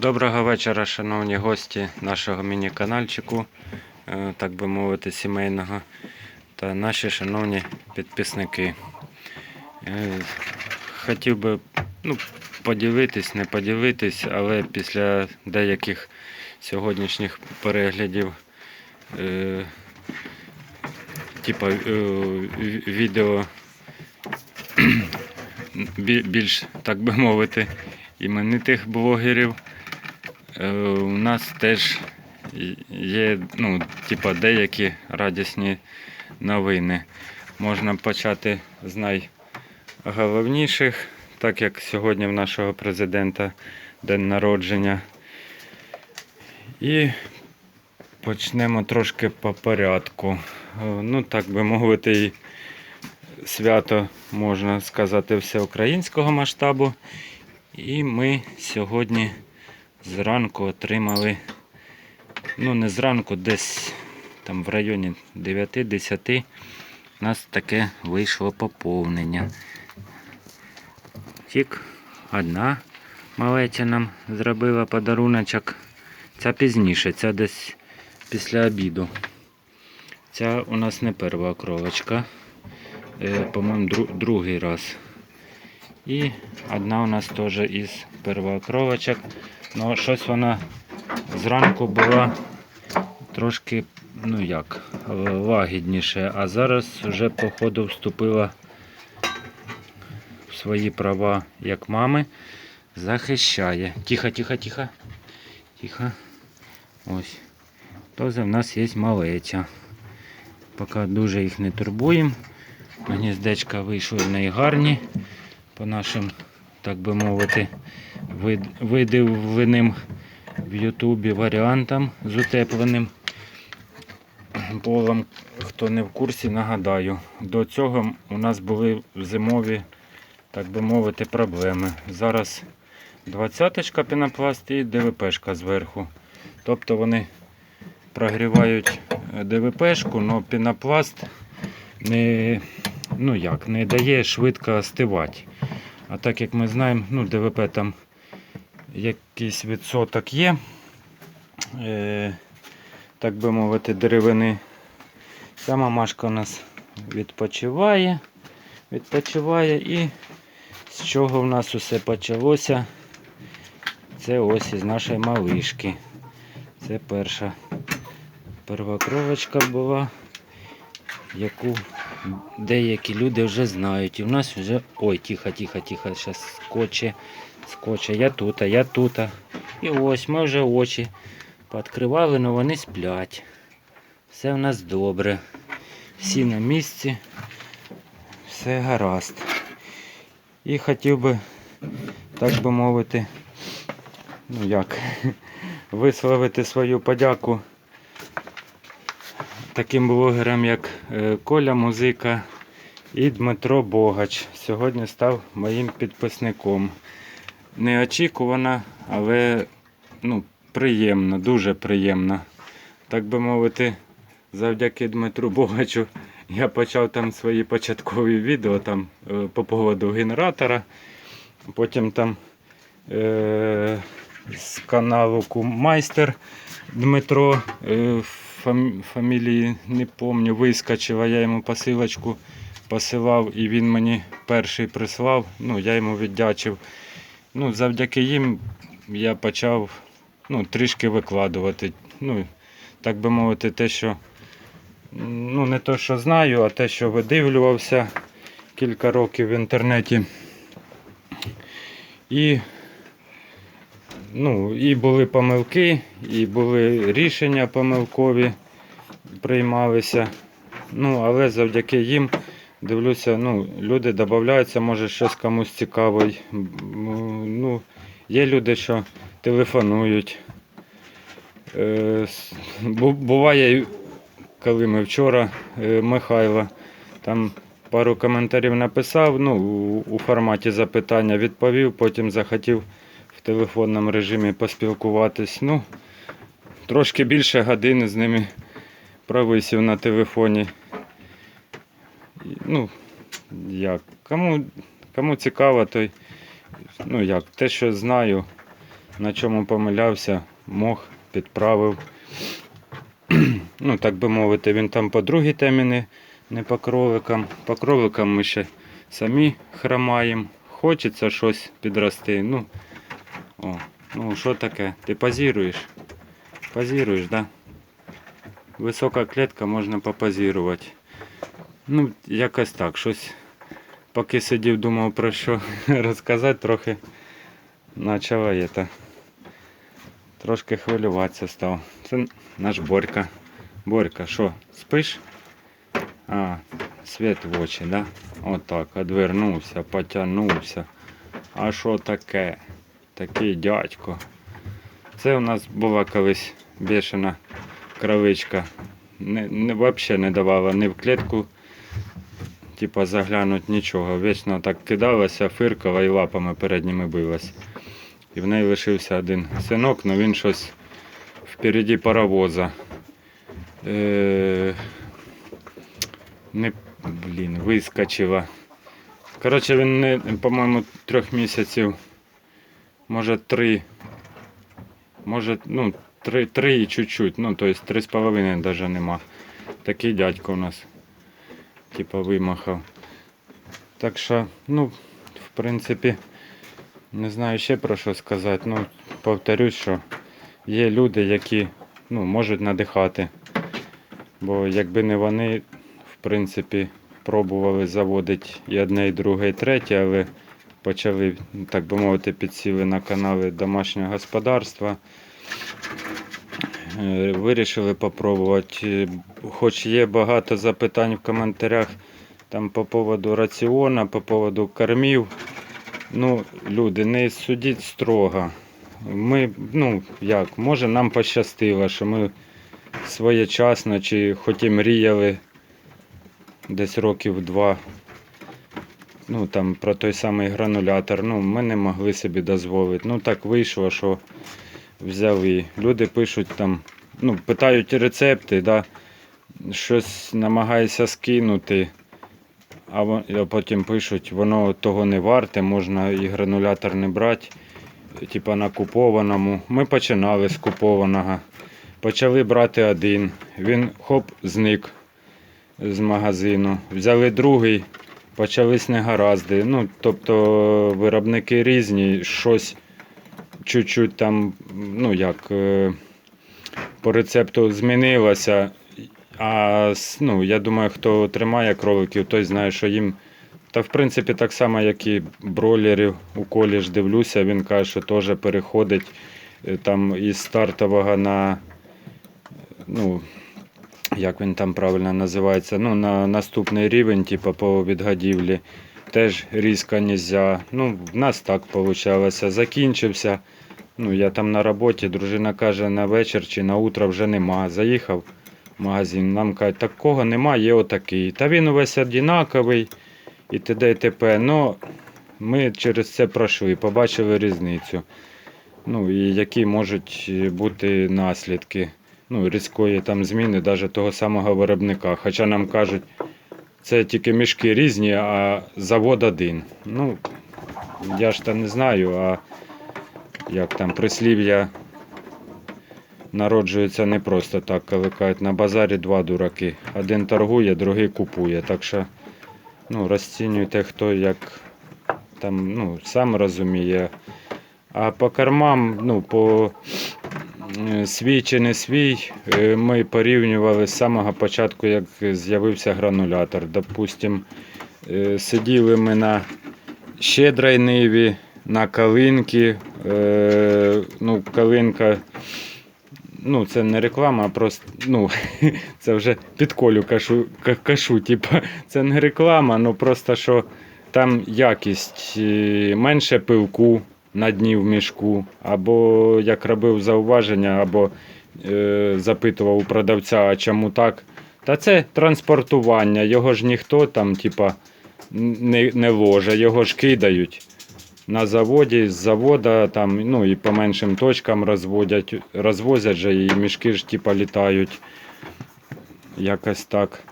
Доброго вечора, шановні гості нашого міні-канальчику, е, так би мовити, сімейного, та наші шановні підписники. Е, Хотів би ну, поділитись, не поділитись, але після деяких сьогоднішніх переглядів, е, типа е, відео більш, так би мовити, іменитих блогерів. Е, У нас теж є ну, типа, деякі радісні новини. Можна почати з найголовніших, так як сьогодні в нашого президента день народження. І почнемо трошки по порядку. Е, Ну, так би мовити, і свято, можна сказати, всеукраїнського масштабу. І ми сьогодні зранку отримали, ну не зранку, десь там в районі 9-10 у нас таке вийшло поповнення. Тік, одна малеча нам зробила подаруночок. Ця пізніше, ця десь після обіду. Ця у нас не перша кровочка. Е, по-моєму, другий раз. І одна у нас теж із первокровочок. Ну, щось вона зранку була трошки, ну як, лагідніше, а зараз вже по ходу вступила в свої права як мами. Захищає. Тихо, тихо, тихо. Тихо. Ось. Теж в нас є малеча. Поки дуже їх не турбуємо. Гніздечка вийшли в неї гарні по нашим, так би мовити, видивленим в Ютубі варіантам з утепленим полом. Хто не в курсі, нагадаю, до цього у нас були зимові, так би мовити, проблеми. Зараз 20-ка пінопласт і ДВПшка зверху. Тобто вони прогрівають е, ДВПшку, але пінопласт не, ну як, не дає швидко остивати. А так як ми знаємо, ну, ДВП там якийсь відсоток є, е, так би мовити, деревини. Ця мамашка у нас відпочиває, відпочиває і з чого в нас усе почалося? Це ось із нашої малишки. Це перша первокровочка була, яку деякі люди вже знають. І в нас вже. Ой, тихо, тихо, тихо, зараз скоче, скоче. Я тут, я тут. І ось ми вже очі пооткривали, але вони сплять. Все в нас добре. Всі на місці. Все гаразд. І хотів би, так би мовити, ну як, висловити свою подяку таким блогерам, як е, Коля Музика і Дмитро Богач. Сьогодні став моїм підписником. Неочікувано, але ну, приємно, дуже приємно. Так би мовити, завдяки Дмитру Богачу я почав там свої початкові відео там, е, по поводу генератора. Потім там е- з каналу Куммайстер Дмитро е, фам- фамілії не пам'ятаю, вискочила, я йому посилочку посилав і він мені перший прислав. Ну, я йому віддячив. Ну, завдяки їм я почав ну, трішки викладувати. Ну, так би мовити, те, що ну, не те, що знаю, а те, що видивлювався кілька років в інтернеті. І, ну, і були помилки, і були рішення помилкові приймалися. Ну, але завдяки їм дивлюся, ну, люди додаються, може щось комусь цікаво. Ну, є люди, що телефонують. Е, бу- Буває, коли ми вчора е, Михайло там пару коментарів написав, ну, у, форматі запитання відповів, потім захотів телефонному режимі поспілкуватись. Ну, трошки більше години з ними провисів на телефоні. Ну, як, кому, кому цікаво, той, ну як, те, що знаю, на чому помилявся, мох підправив. ну, так би мовити, він там по другій темі не, не по кроликам. По кроликам ми ще самі хромаємо. Хочеться щось підрости. Ну, о, ну що таке? Ти позіруєш? Позіруєш, да? Висока клітка, можна попозірувати. Ну, якось так, щось. Поки сидів, думав про що розказати, трохи почала это, трошки хвилюватися став. Це наш Борька. Борька, що, спиш? А, світ в очі, да? Отак, одвернувся, потягнувся. А що таке? Такий дядько. Це у нас була колись бешена кравичка. Не, не, взагалі не давала ні в клітку, типа заглянуть нічого. Вічно так кидалася, фиркала і лапами передніми билась. І в неї лишився один синок, але він щось впереді паровоза. Е, не, блін, вискочила. Коротше, він по-моєму, трьох місяців, може три, може, ну, три, три і чуть-чуть, ну, тобто три з половиною навіть нема. Такий дядько у нас, типа, вимахав. Так що, ну, в принципі, не знаю ще про що сказати. Ну, повторюсь, що є люди, які ну, можуть надихати. Бо якби не вони, в принципі, пробували заводити і одне, і друге, і третє, але почали, так би мовити, підсіли на канали домашнього господарства. Е, Вирішили попробувати. Хоч є багато запитань в коментарях там по поводу раціона, по поводу кормів. Ну, люди, не судіть строго. Ми, ну, як, може нам пощастило, що ми своєчасно чи хоч і мріяли десь років два. Ну, там про той самий гранулятор. Ну, ми не могли собі дозволити. Ну, так вийшло, що взяли. Люди пишуть там, ну, питають рецепти, да, щось намагаюся скинути. А потім пишуть, воно того не варте, можна і гранулятор не брати, типа на купованому. Ми починали з купованого. Почали брати один. Він хоп, зник з магазину. Взяли другий, почались негаразди. Ну, тобто виробники різні, щось чуть-чуть там, ну як, е, по рецепту змінилося. А ну, я думаю, хто тримає кроликів, той знає, що їм. Та в принципі так само, як і бройлерів у колі ж дивлюся, він каже, що теж переходить е, там із стартового на, ну, як він там правильно називається, ну, на наступний рівень, типу, по відгадівлі. Теж різко нельзя. Ну, в нас так вийшло. Закінчився. Ну, я там на роботі, дружина каже, на вечір чи на утро вже нема. Заїхав в магазин, нам кажуть, такого нема, є отакий. Та він увесь однаковий і т.д. і т.п. Ну, ми через це пройшли, побачили різницю. Ну, і які можуть бути наслідки ну, різкої там зміни навіть того самого виробника. Хоча нам кажуть, це тільки мішки різні, а завод один. Ну, я ж там не знаю, а як там прислів'я народжується не просто так, коли кажуть, на базарі два дураки. Один торгує, другий купує. Так що ну, розцінюйте, хто як там, ну, сам розуміє. А по кормам, ну, по свій чи не свій, е, ми порівнювали з самого початку, як з'явився гранулятор. Допустим, е, сиділи ми на щедрій ниві, на калинки. Е, ну, калинка, ну, це не реклама, а просто, ну, це вже під колю кашу, кашу, типа, це не реклама, ну просто що там якість е, менше пилку на дні в мішку, або як робив зауваження, або е, запитував у продавця, а чому так. Та це транспортування, його ж ніхто там, типа, не, не ложе, його ж кидають. На заводі, з завода там, ну і по меншим точкам розводять, розвозять же і мішки ж типа літають. Якось так.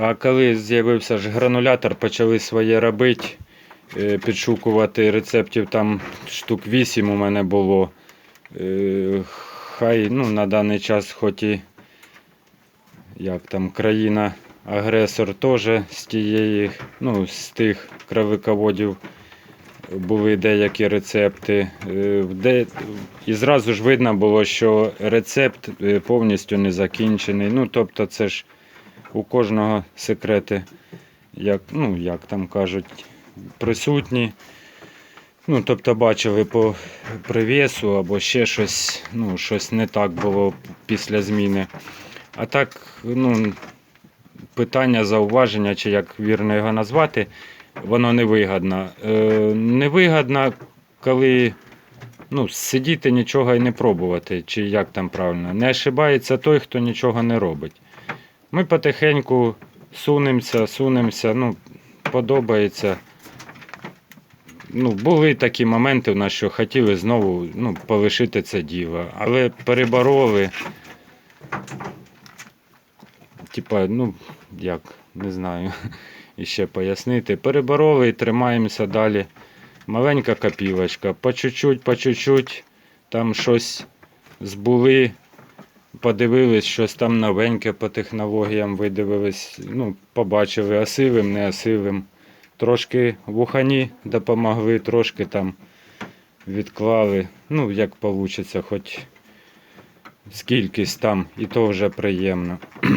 А коли з'явився ж гранулятор, почали своє робити. Е, підшукувати рецептів. Там штук 8 у мене було. Е, Хай ну, на даний час, хоч і як там країна-агресор теж з тієї, ну, з тих кравиководів були деякі рецепти. Е, Де... І зразу ж видно було, що рецепт повністю не закінчений. Ну, тобто, це ж у кожного секрети, як, ну, як там кажуть, присутні. Ну, тобто бачили по привісу або ще щось, ну, щось не так було після зміни. А так, ну, питання, зауваження, чи як вірно його назвати, воно невигодно. Е, невигодно, коли ну, сидіти нічого і не пробувати, чи як там правильно. Не ошибається той, хто нічого не робить. Ми потихеньку сунемося, сунемося, ну, подобається. Ну, були такі моменти в нас, що хотіли знову ну, полишити це діло, але перебороли. Типа, ну, як, не знаю, іще пояснити. Перебороли і тримаємося далі. Маленька копілочка, по чуть-чуть, по чуть-чуть, там щось збули, подивились, щось там новеньке по технологіям видивились, ну, побачили осивим, не осивим. Трошки в ухані допомогли, трошки там відклали. Ну, як вийде, хоч скількись там, і то вже приємно.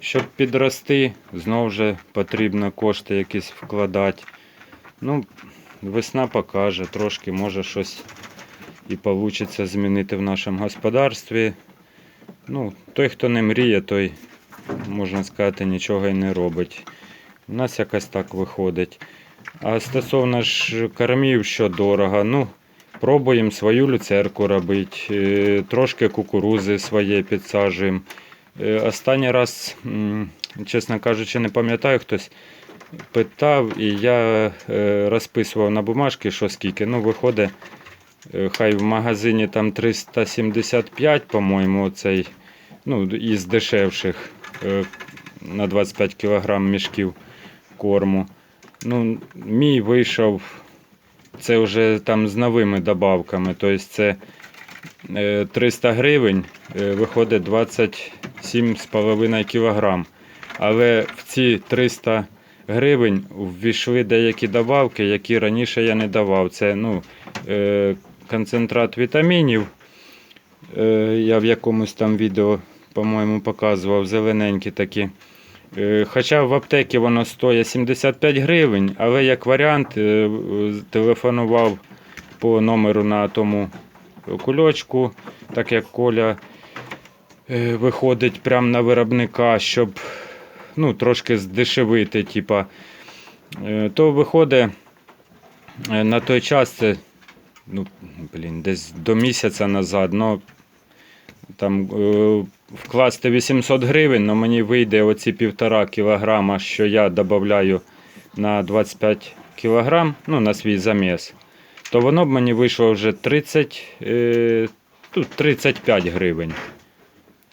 Щоб підрости, знову ж потрібно кошти якісь вкладати. Ну, весна покаже, трошки може щось і вийде змінити в нашому господарстві. Ну, той, хто не мріє, той, можна сказати, нічого і не робить. У нас якось так виходить. А стосовно ж кормів, що дорого, ну, пробуємо свою люцерку робити, е, трошки кукурузи своє підсаджуємо. Е, Останній раз, чесно кажучи, не пам'ятаю, хтось питав, і я е, розписував на бумажки, що скільки. Ну, виходить, хай в магазині там 375, по-моєму, цей, ну, із дешевших на 25 кг мішків корму. Ну, мій вийшов, це вже там з новими добавками. Тобто це е, 300 гривень, е, виходить 27,5 кг. Але в ці 300 гривень ввійшли деякі добавки, які раніше я не давав. Це ну, е, концентрат вітамінів. Е, я в якомусь там відео, по-моєму, показував зелененькі такі. Е, Хоча в аптеці воно стоїть 75 гривень, але як варіант е, телефонував по номеру на тому кульочку, так як Коля е, виходить прямо на виробника, щоб ну, трошки здешевити, типа, то виходить на той час це ну, блін, десь до місяця назад. Ну, там е, вкласти 800 гривень, але мені вийде оці півтора кілограма, що я додаю на 25 кілограм, ну, на свій заміс, то воно б мені вийшло вже 30, е, тут 35 гривень,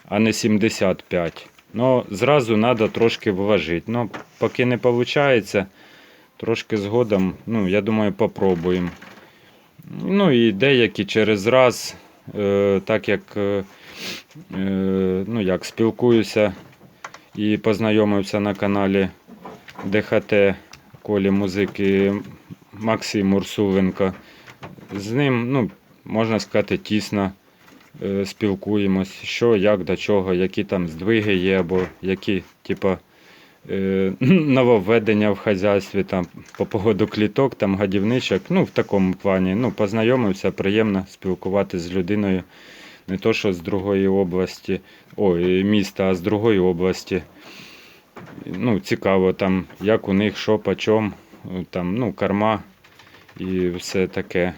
а не 75. Ну, зразу треба трошки вложити. Ну, поки не виходить, трошки згодом, ну, я думаю, попробуємо. Ну і деякі через раз, е, так як, е, е, ну, як спілкуюся і познайомився на каналі ДХТ Колі музики Максим Урсуленко. З ним, ну, можна сказати, тісно е, спілкуємось, що, як, до чого, які там здвиги є, або які, типа, е, нововведення в хазяйстві, там, по погоду кліток, там, годівничок, ну, в такому плані. Ну, познайомився, приємно спілкуватися з людиною. Не то, що з другої області, ой, міста, а з другої області. Ну, цікаво, там, як у них, що, по чому, там, ну, корма і все таке.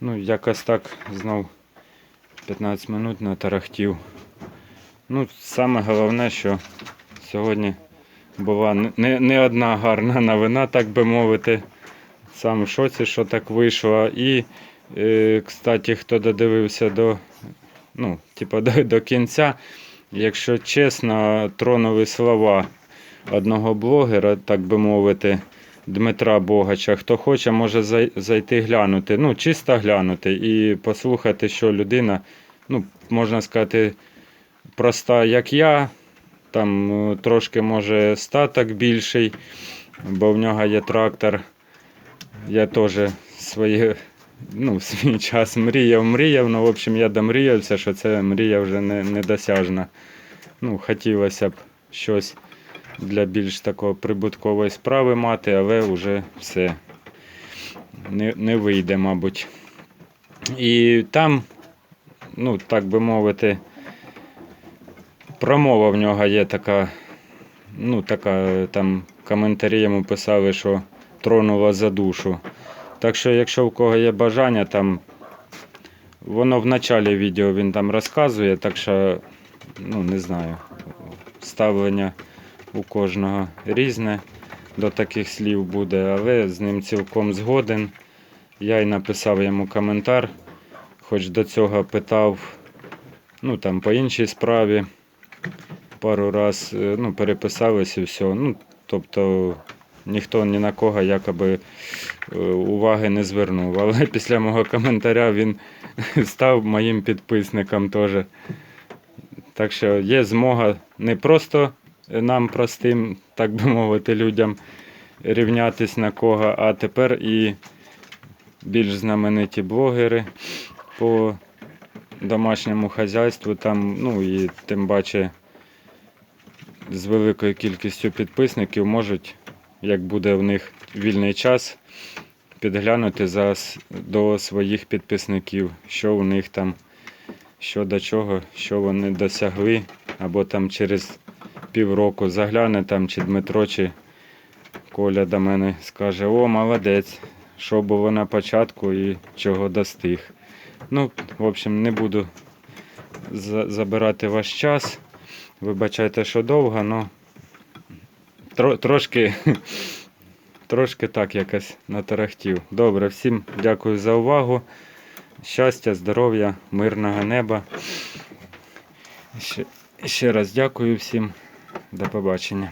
Ну, якось так знов 15 минут натарахтів. Ну, саме головне, що сьогодні була не, не одна гарна новина, так би мовити. Сам в шоці, що так вийшло. І, е, кстати, хто додивився до, ну, типу, до, до кінця, якщо чесно, тронули слова одного блогера, так би мовити, Дмитра Богача. Хто хоче, може зайти глянути. Ну, чисто глянути і послухати, що людина, ну, можна сказати, проста, як я. Там е, трошки може статок більший, бо в нього є трактор. Я теж своє, ну, в свій час мріяв, мріяв. Ну, в общем, я домріявся, що це мрія вже не, недосяжна. Ну, хотілося б щось для більш такого прибуткової справи мати, але вже все не, не вийде, мабуть. І там, ну, так би мовити, промова в нього є така, ну, така там коментарі йому писали, що тронула за душу. Так що, якщо у кого є бажання, там воно в началі відео він там розказує, так що, ну, не знаю, ставлення у кожного різне до таких слів буде, але з ним цілком згоден. Я й написав йому коментар, хоч до цього питав, ну там по іншій справі пару раз е, ну, переписались і все. Ну, тобто ніхто ні на кого якоби е, уваги не звернув. Але після мого коментаря він став моїм підписником теж. Так що є змога не просто нам, простим, так би мовити, людям рівнятись на кого, а тепер і більш знамениті блогери по домашньому хазяйству, там, ну і тим паче з великою кількістю підписників можуть, як буде в них вільний час, підглянути за, до своїх підписників, що у них там, що до чого, що вони досягли, або там через півроку загляне там чи Дмитро, чи Коля до мене скаже, о, молодець, що було на початку і чого достиг. Ну, в общем, не буду забирати ваш час. Вибачайте, що довго, але тро, трошки, трошки так якось натарахтів. Добре, всім дякую за увагу. Щастя, здоров'я, мирного неба. Ще, ще раз дякую всім. До побачення.